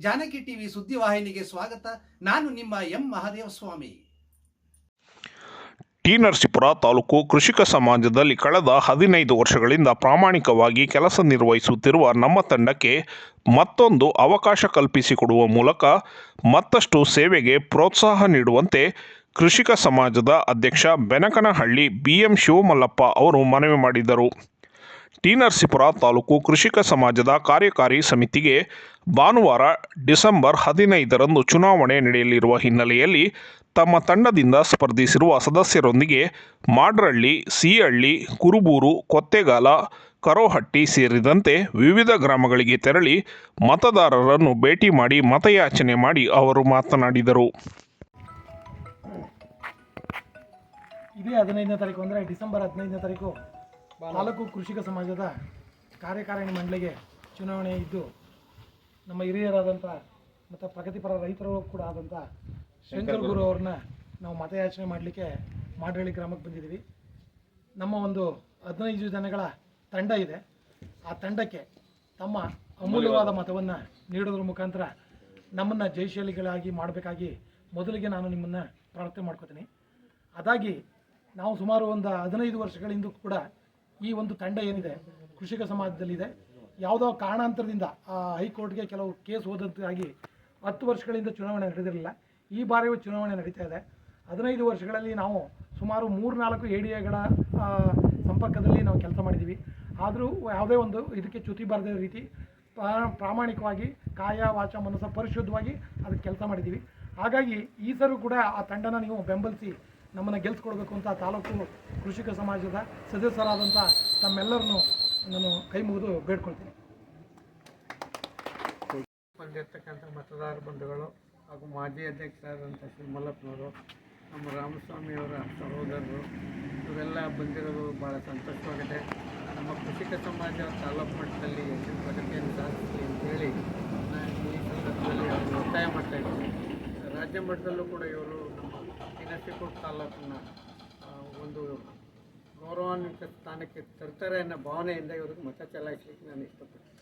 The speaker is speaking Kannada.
ಜಾನಕಿ ಟಿವಿ ಸುದ್ದಿವಾಹಿನಿಗೆ ಸ್ವಾಗತ. ನಾನು ನಿಮ್ಮ ಎಂ ಮಹಾದೇವ ಸ್ವಾಮಿ. ಟಿ ನರಸೀಪುರ ತಾಲೂಕು ಕೃಷಿಕ ಸಮಾಜದಲ್ಲಿ ಕಳೆದ ಹದಿನೈದು ವರ್ಷಗಳಿಂದ ಪ್ರಾಮಾಣಿಕವಾಗಿ ಕೆಲಸ ನಿರ್ವಹಿಸುತ್ತಿರುವ ನಮ್ಮ ತಂಡಕ್ಕೆ ಮತ್ತೊಂದು ಅವಕಾಶ ಕಲ್ಪಿಸಿಕೊಡುವ ಮೂಲಕ ಮತ್ತಷ್ಟು ಸೇವೆಗೆ ಪ್ರೋತ್ಸಾಹ ನೀಡುವಂತೆ ಕೃಷಿಕ ಸಮಾಜದ ಅಧ್ಯಕ್ಷ ಬೆನಕನಹಳ್ಳಿ ಬಿ ಎಂ ಶಿವಮಲ್ಲಪ್ಪ ಅವರು ಮನವಿ ಮಾಡಿದರು. ಟಿ ತಾಲೂಕು ಕೃಷಿಕ ಸಮಾಜದ ಕಾರ್ಯಕಾರಿ ಸಮಿತಿಗೆ ಭಾನುವಾರ ಡಿಸೆಂಬರ್ ಹದಿನೈದರಂದು ಚುನಾವಣೆ ನಡೆಯಲಿರುವ ಹಿನ್ನೆಲೆಯಲ್ಲಿ ತಮ್ಮ ತಂಡದಿಂದ ಸ್ಪರ್ಧಿಸಿರುವ ಸದಸ್ಯರೊಂದಿಗೆ ಮಾಡ್ರಳ್ಳಿ, ಸಿಹಳ್ಳಿ, ಕುರುಬೂರು, ಕೊತ್ತೆಗಾಲ, ಕರೋಹಟ್ಟಿ ಸೇರಿದಂತೆ ವಿವಿಧ ಗ್ರಾಮಗಳಿಗೆ ತೆರಳಿ ಮತದಾರರನ್ನು ಭೇಟಿ ಮಾಡಿ ಮತಯಾಚನೆ ಮಾಡಿ ಅವರು ಮಾತನಾಡಿದರು. ಇದೇ ಹದಿನೈದನೇ ತಾರೀಕು ಅಂದರೆ ಡಿಸೆಂಬರ್ ಹದಿನೈದನೇ ತಾರೀಕು. ತಾಲೂಕು ಕೃಷಿಕ ಸಮಾಜದ ಕಾರ್ಯಕಾರಿಣಿ ಮಂಡಳಿಗೆ ಚುನಾವಣೆ ಇದ್ದು, ನಮ್ಮ ಹಿರಿಯರಾದಂಥ ಮತ್ತು ಪ್ರಗತಿಪರ ರೈತರು ಕೂಡ ಆದಂಥ ಶಂಕರ್ ಗುರು ಅವ್ರನ್ನ ನಾವು ಮತಯಾಚನೆ ಮಾಡಲಿಕ್ಕೆ ಮಾಡಹಳ್ಳಿ ಗ್ರಾಮಕ್ಕೆ ಬಂದಿದ್ದೀವಿ. ನಮ್ಮ ಒಂದು ಹದಿನೈದು ಜನಗಳ ತಂಡ ಇದೆ. ಆ ತಂಡಕ್ಕೆ ತಮ್ಮ ಅಮೂಲ್ಯವಾದ ಮತವನ್ನು ನೀಡೋದ್ರ ಮುಖಾಂತರ ನಮ್ಮನ್ನು ಜಯಶಾಲಿಗಳಾಗಿ ಮಾಡಬೇಕಾಗಿ ಮೊದಲಿಗೆ ನಾನು ನಿಮ್ಮನ್ನು ಪ್ರಾರ್ಥನೆ ಮಾಡ್ಕೋತೀನಿ. ಅದಾಗಿ ನಾವು ಸುಮಾರು ಒಂದು ಹದಿನೈದು ವರ್ಷಗಳಿಂದ ಕೂಡ ಈ ಒಂದು ತಂಡ ಏನಿದೆ, ಕೃಷಿಕ ಸಮಾಜದಲ್ಲಿದೆ. ಯಾವುದೋ ಕಾರಣಾಂತರದಿಂದ ಆ ಹೈಕೋರ್ಟ್ಗೆ ಕೆಲವು ಕೇಸ್ ಹೋದಂತಾಗಿ ಹತ್ತು ವರ್ಷಗಳಿಂದ ಚುನಾವಣೆ ನಡೆದಿರಲಿಲ್ಲ. ಈ ಬಾರಿಯೂ ಚುನಾವಣೆ ನಡೀತಾ ಇದೆ. ಹದಿನೈದು ವರ್ಷಗಳಲ್ಲಿ ನಾವು ಸುಮಾರು ಮೂರು ನಾಲ್ಕು ಎ ಡಿ ಎಗಳ ಸಂಪರ್ಕದಲ್ಲಿ ನಾವು ಕೆಲಸ ಮಾಡಿದ್ದೀವಿ. ಆದರೂ ಯಾವುದೇ ಒಂದು ಇದಕ್ಕೆ ಚ್ಯುತಿ ಬರದ ರೀತಿ ಪ್ರಾ- ಪ್ರಾಮಾಣಿಕವಾಗಿ ಕಾಯ, ವಾಚ, ಮನಸ್ಸ ಪರಿಶುದ್ಧವಾಗಿ ಅದಕ್ಕೆ ಕೆಲಸ ಮಾಡಿದ್ದೀವಿ. ಹಾಗಾಗಿ ಈ ಸರು ಕೂಡ ಆ ತಂಡನ ನೀವು ಬೆಂಬಲಿಸಿ ನಮ್ಮನ್ನು ಗೆಲ್ಸ್ಕೊಡ್ಬೇಕು ಅಂತ ತಾಲೂಕು ಕೃಷಿಕ ಸಮಾಜದ ಸದಸ್ಯರಾದಂಥ ತಮ್ಮೆಲ್ಲರನ್ನು ನಾನು ಕೈ ಮುಗಿದು ಬೇಡ್ಕೊಳ್ತೀನಿ. ಬಂದಿರತಕ್ಕಂಥ ಮತದಾರ ಬಂಧುಗಳು ಹಾಗೂ ಮಾಜಿ ಅಧ್ಯಕ್ಷರಾದಂಥ ಶ್ರೀ ಮಲ್ಲಪ್ಪನವರು ನಮ್ಮ ರಾಮಸ್ವಾಮಿಯವರ ಸಹೋದರರು ಇವರೆಲ್ಲ ಬಂದಿರೋದು ಭಾಳ ಸಂತೋಷವಾಗಿದೆ. ನಮ್ಮ ಕೃಷಿಕ ಸಮಾಜ ತಾಲೂಕು ಮಟ್ಟದಲ್ಲಿ ಹೆಚ್ಚಿನ ಪ್ರಗತಿಯನ್ನು ಸಾಧಿಸಲಿ ಅಂತೇಳಿ ನಾನು ಈ ಸಂದರ್ಭದಲ್ಲಿ ಒತ್ತಾಯ ಮಾಡ್ತಾ ಇದ್ದೀನಿ. ರಾಜ್ಯ ಮಟ್ಟದಲ್ಲೂ ಕೂಡ ಇವರು ನಮ್ಮ ತಾಲೂಕನ್ನ ಒಂದು ಗೌರವಾನ್ವಿತ ಸ್ಥಾನಕ್ಕೆ ತರ್ತಾರೆ ಅನ್ನೋ ಭಾವನೆಯಿಂದ ಇವ್ರಿಗೆ ಮತ ಚಲಾಯಿಸ್ಲಿಕ್ಕೆ ನಾನು ಇಷ್ಟಪಡ್ತೀನಿ.